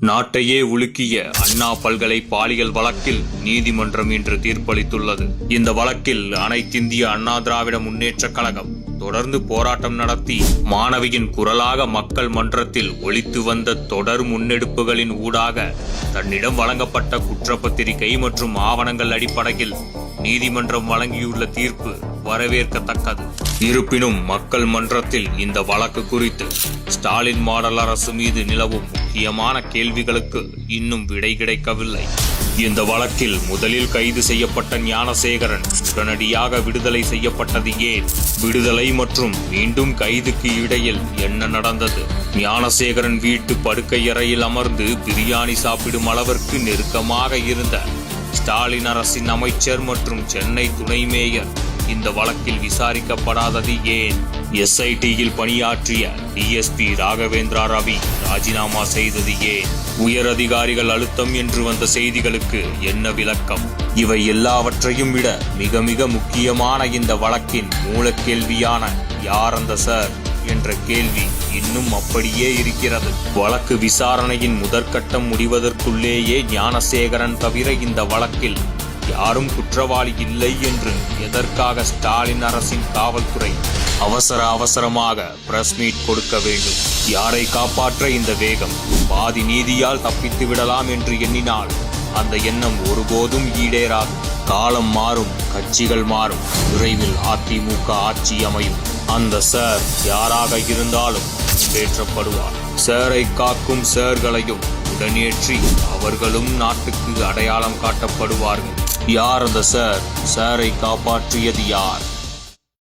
நாட்டையே உலுக்கிய அண்ணா பல்கலை பாலியல் வழக்கில் நீதிமன்றம் இன்று தீர்ப்பளித்துள்ளது. இந்த வழக்கில் அனைத்திந்திய அண்ணா திராவிட முன்னேற்றக் கழகம் தொடர்ந்து போராட்டம் நடத்தி மாணவியின் குரலாக மக்கள் மன்றத்தில் ஒழித்து வந்த தொடர் முன்னெடுப்புகளின் ஊடாக தன்னிடம் வழங்கப்பட்ட குற்றப்பத்திரிகை மற்றும் ஆவணங்கள் அடிப்படையில் நீதிமன்றம் வழங்கியுள்ள தீர்ப்பு வரவேற்கத்தக்கது. இருப்பினும் மக்கள் மன்றத்தில் இந்த வழக்கு குறித்து ஸ்டாலின் மாடல் அரசு மீது நிலவும் முக்கியமான கேள்விகளுக்கு இன்னும் விடை கிடைக்கவில்லை. இந்த வழக்கில் முதலில் கைது செய்யப்பட்ட ஞானசேகரன் உடனடியாக விடுதலை செய்யப்பட்டது ஏன்? விடுதலை மற்றும் மீண்டும் கைதுக்கு இடையில் என்ன நடந்தது? ஞானசேகரன் வீட்டு படுக்கையறையில் அமர்ந்து பிரியாணி சாப்பிடும் அளவிற்கு நெருக்கமாக இருந்த ஸ்டாலின் அரசின் அமைச்சர் மற்றும் சென்னை துணை மேயர் இந்த வழக்கில் விசாரிக்கப்படாதது ஏன்? எஸ்ஐடியில் பணியாற்றிய டிஎஸ்பி ராகவேந்திரா ரவி ராஜினாமா செய்தது ஏன்? உயர் அதிகாரிகள் அழுத்தம் என்று வந்த செய்திகளுக்கு என்ன விளக்கம்? இவை எல்லாவற்றையும் விட மிக மிக முக்கியமான இந்த வழக்கின் மூலக்கேள்வியான யார் அந்த சார் என்ற கேள்வி இன்னும் அப்படியே இருக்கிறது. வழக்கு விசாரணையின் முதற்கட்டம் முடிவதற்குள்ளேயே ஞானசேகரன் தவிர இந்த வழக்கில் யாரும் குற்றவாளி இல்லை என்று எதற்காக ஸ்டாலின் அரசின் காவல்துறை அவசர அவசரமாக பிரஸ் மீட் கொடுக்க வேண்டும்? யாரை காப்பாற்ற இந்த வேகம்? பாதி நீதியால் தப்பித்து விடலாம் என்று எண்ணினால் அந்த எண்ணம் ஒருபோதும் ஈடேறாது. காலம் மாறும் கட்சிகள் மாறும். விரைவில் அதிமுக ஆட்சி அமையும். அந்த சார் யாராக இருந்தாலும் ஏற்றப்படுவார். சாரை காக்கும் சேர்களையும் உடனேற்றி அவர்களும் நாட்டுக்கு அடையாளம் காட்டப்படுவார்கள். யார் அந்த சார்? சாரை காப்பாற்றியது யார்?